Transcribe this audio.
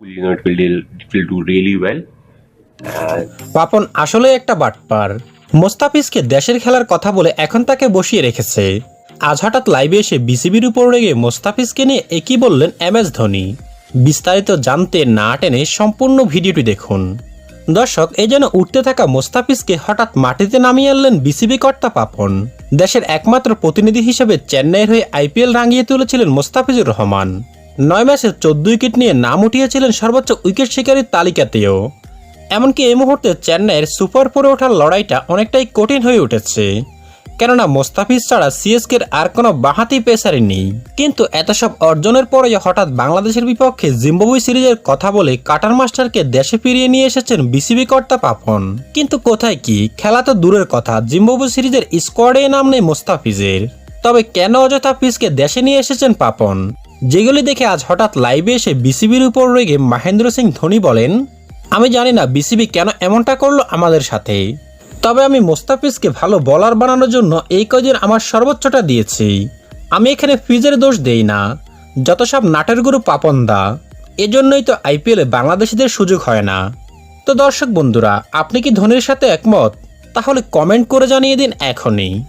you know it will deal, it will do really well. Papon আসলে একটা বাটপার মোস্তাফিজকে দেশের খেলার কথা বলে এখন তাকে বসিয়ে রেখেছে। আজ হঠাৎ লাইভে এসে বিসিবির উপর রেগে মোস্তাফিজকে নিয়ে একই বললেন এম এস ধোনি। বিস্তারিত জানতে না টেনে সম্পূর্ণ ভিডিওটি দেখুন। দর্শক এই যেন উঠতে থাকা মোস্তাফিজকে হঠাৎ মাটিতে নামিয়ে আনলেন বিসিবি কর্তা পাপন। দেশের একমাত্র প্রতিনিধি হিসেবে চেন্নাইয়ের হয়ে আইপিএল রাঙিয়ে তুলেছিলেন মোস্তাফিজুর রহমান। নয় ম্যাচে চোদ্দ উইকেট নিয়ে নাম উঠিয়েছিলেন সর্বোচ্চ উইকেট শিকারীর তালিকাতেও। এমনকি এই মুহূর্তে চেন্নাইয়ের সুপার ফোরে ওঠার লড়াইটা অনেকটাই কঠিন হয়ে উঠেছে। কেননা মোস্তাফিজ ছাড়া সিএসকের আর কোনো বাহাতি পেসারই নেই। কিন্তু এত সব অর্জনের পরে হঠাৎ বাংলাদেশের বিপক্ষে জিম্বাবুই সিরিজের কথা বলে কাটার মাস্টারকে দেশে ফিরিয়ে নিয়ে এসেছেন বিসিবি কর্তা পাপন। কিন্তু কোথায় কি? খেলা তো দূরের কথা জিম্বাবুই সিরিজের স্কোয়াডে নাম নেই মোস্তাফিজের। তবে কেন অযথা পিসকে দেশে নিয়ে এসেছেন পাপন? যেগুলি দেখে আজ হঠাৎ লাইভে এসে বিসিবির উপর রেগে মহেন্দ্র সিং ধোনি বলেন, আমি জানি না বিসিবি কেন এমনটা করল আমাদের সাথে। তবে আমি মোস্তাফিজকে ভালো বলার বানানোর জন্য এই কদিন আমার সর্বোচ্চটা দিয়েছি। আমি এখানে ফিজের দোষ দেই না। যত সব নাটের গুরু পাপন দা এজন্যই তো আইপিএলে বাংলাদেশিদের সুযোগ হয় না। তো দর্শক বন্ধুরা, আপনি কি ধোনির সাথে একমত? তাহলে কমেন্ট করে জানিয়ে দিন এখনই।